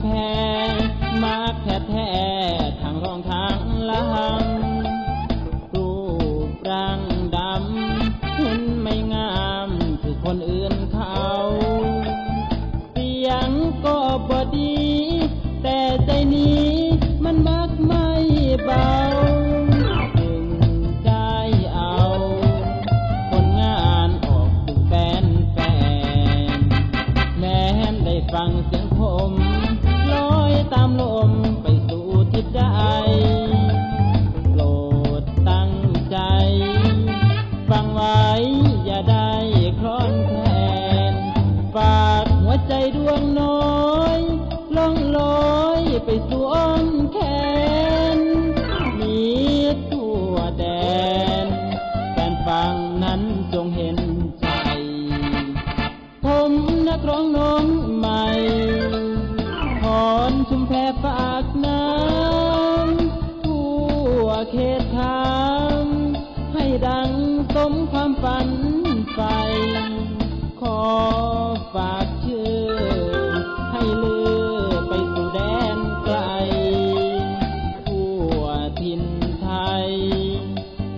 แพงมากแค่แท้ทางรองทางลังรูปร่างดำหุ่นไม่งามคือคนอื่นเขาเสียงก็บอดี แต่ใจนี้มันมักไม่เบาจึงได้เอาคนงานออกสู่แฟนแฟนแม้นได้ฟังเสียงผม ตามลมไปสู่ทิศใดโปรดตั้งใจ ฟังไว้ อย่าได้คลอนแคลนฝากหัวใจดวงน้อยล่องลอยไปสู่อ้อมแค มความฝันใฝ่ขอฝากชื่อ ให้ลือไปสู่แดนไกลทั่วถิ่นไทย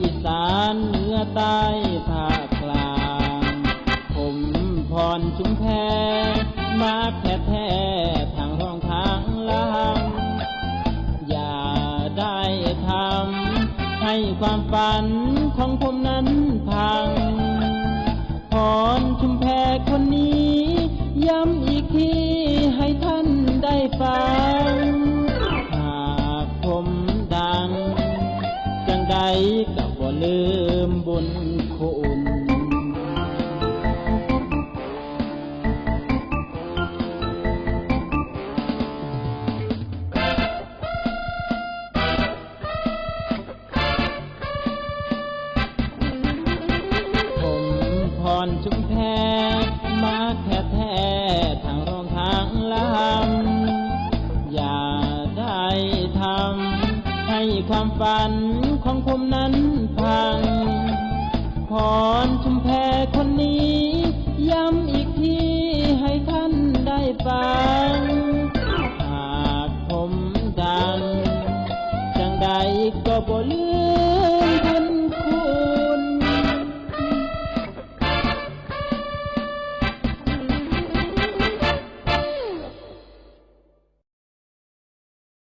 อีสานเหนือใต้ภาคกลาง ผมพรชุมแพมาแท้แท้ ให้ความฝันของผมนั้นพังพรชุมแพคนนี้ ย้ำอีกทีให้ท่านได้ฟัง หากผมดัง จังใดก็บ่ลืมบุญ พรชุมแพมาแค่แท้ทางรองทางลำอย่าได้ทำให้ความฝันของผมนั้นพังพรชุมแพคนนี้ ย้ำอีกทีให้ท่านได้ฟัง